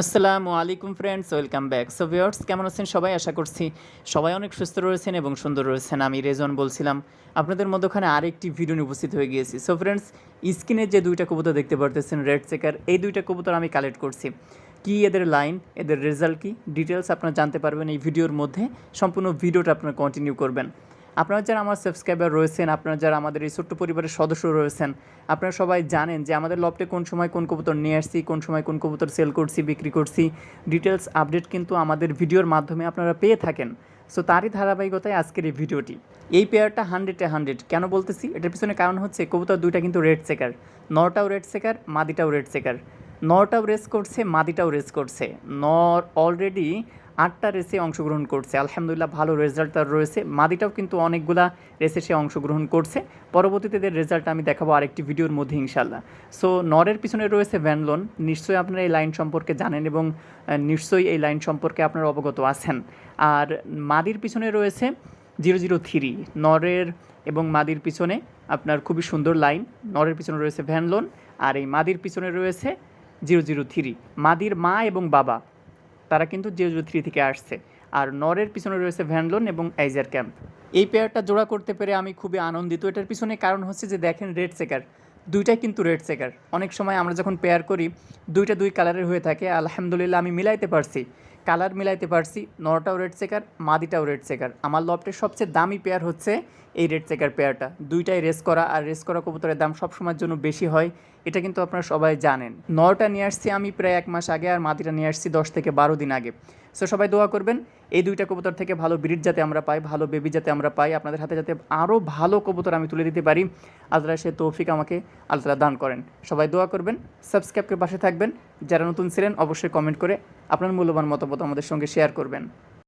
আসসালামু আলাইকুম friends welcome back so viewers কেমন আছেন? সবাই আশা করছি সবাই অনেক সুস্থ রয়েছেন এবং সুন্দর রয়েছেন। আমি রেজন বলছিলাম। আপনাদের মধ্যখানে আরেকটি ভিডিও নিয়ে উপস্থিত হয়ে গিয়েছি। সো ফ্রেন্ডস স্ক্রিনে যে দুইটা কবুতর দেখতে পারতেছেন রেড চেকার এই দুইটা কবুতর আমি কালেক্ট করছি। কি এদের লাইন এদের রেজাল্ট কি? ডিটেলস আপনারা জানতে পারবেন এই ভিডিওর মধ্যে। সম্পূর্ণ ভিডিওটা আপনারা কন্টিনিউ করবেন। আপনারা যারা আমার সাবস্ক্রাইবার রয়েছেন, আপনারা যারা আমাদের এই ছোট্ট পরিবারের সদস্য রয়েছেন, আপনারা সবাই জানেন যে আমাদের লফটে কোন সময় কোন কবুতর নিয়ে আসছি, কোন সময় কোন কবুতর সেল করছি, বিক্রি করছি। ডিটেলস আপডেট কিন্তু আমাদের ভিডিওর মাধ্যমে আপনারা পেয়ে থাকেন। সো তারই ধারাবাহিকতায় আজকের এই ভিডিওটি। এই পেয়ারটা হান্ড্রেডে হান্ড্রেড কেন বলতেছি? এটার পিছনে কারণ হচ্ছে কবুতর দুইটা কিন্তু রেড সেকার নটাও রেড সেকার মাদিটাও রেড সেকার নটাও রেস করছে, মাদিটাও রেস করছে। নর অলরেডি আটটা রেসে অংশগ্রহণ করছে। আলহামদুলিল্লাহ ভালো রেজাল্ট তার রয়েছে। মাদিটাও কিন্তু অনেকগুলা রেসে সে অংশগ্রহণ করছে। পরবর্তীতে এদের রেজাল্ট আমি দেখাবো আরেকটি ভিডিওর মধ্যে ইনশাল্লাহ সো নরের পিছনে রয়েছে ভ্যানলোন নিশ্চয়ই আপনারা এই লাইন সম্পর্কে জানেন এবং নিশ্চয়ই এই লাইন সম্পর্কে আপনারা অবগত আছেন। আর মাদির পিছনে রয়েছে জিরো জিরো থ্রি নরের এবং মাদির পিছনে আপনার খুবই সুন্দর লাইন নরের পিছনে রয়েছে ভ্যানলোন আর এই মাদির পিছনে রয়েছে জিরো জিরো থ্রি। মাদির মা এবং বাবা, তারা কিন্তু জিরো জিরো থ্রি থেকে আসছে। আর নরের পিছনে রয়েছে ভ্যানলোন এবং আইজার ক্যাম্প। এই পেয়ারটা জোড়া করতে পেরে আমি খুবই আনন্দিত। এটার পিছনে কারণ হচ্ছে যে, দেখেন রেড সেকার দুইটাই কিন্তু রেড সেকার অনেক সময় আমরা যখন পেয়ার করি, দুইটা দুই কালারের হয়ে থাকে। আলহামদুলিল্লাহ, আমি মিলাইতে পারছি। কালার মিলাইতে পারছি। নটাও রেড সেকার, মাদিটাও রেড সেকার। আমার লফটের সবচেয়ে দামি পেয়ার হচ্ছে এই রেড সেকার পেয়ারটা। দুইটাই রেস করা, আর রেস করা কবুতরের দাম সবসময়ের জন্য বেশি হয়। এটা কিন্তু আপনারা সবাই জানেন। নটা নিয়ে আসছি আমি প্রায় এক মাস আগে, আর মাদিটা নিয়ে আসছি দশ থেকে বারো দিন আগে। সো সবাই দোয়া করবেন, এই দুইটা কবুতর থেকে ভালো ব্রিড যাতে আমরা পাই, ভালো বেবি যাতে আমরা পাই, আপনাদের হাতে যাতে আরও ভালো কবুতর আমি তুলে দিতে পারি। আল্লাহ সে তৌফিক আমাকে আল্লাহ দান করেন। সবাই দোয়া করবেন, সাবস্ক্রাইব করে পাশে থাকবেন। যারা নতুন ছিলেন অবশ্যই কমেন্ট করে আপনার মূল্যবান মতামত আমাদের সঙ্গে শেয়ার করবেন।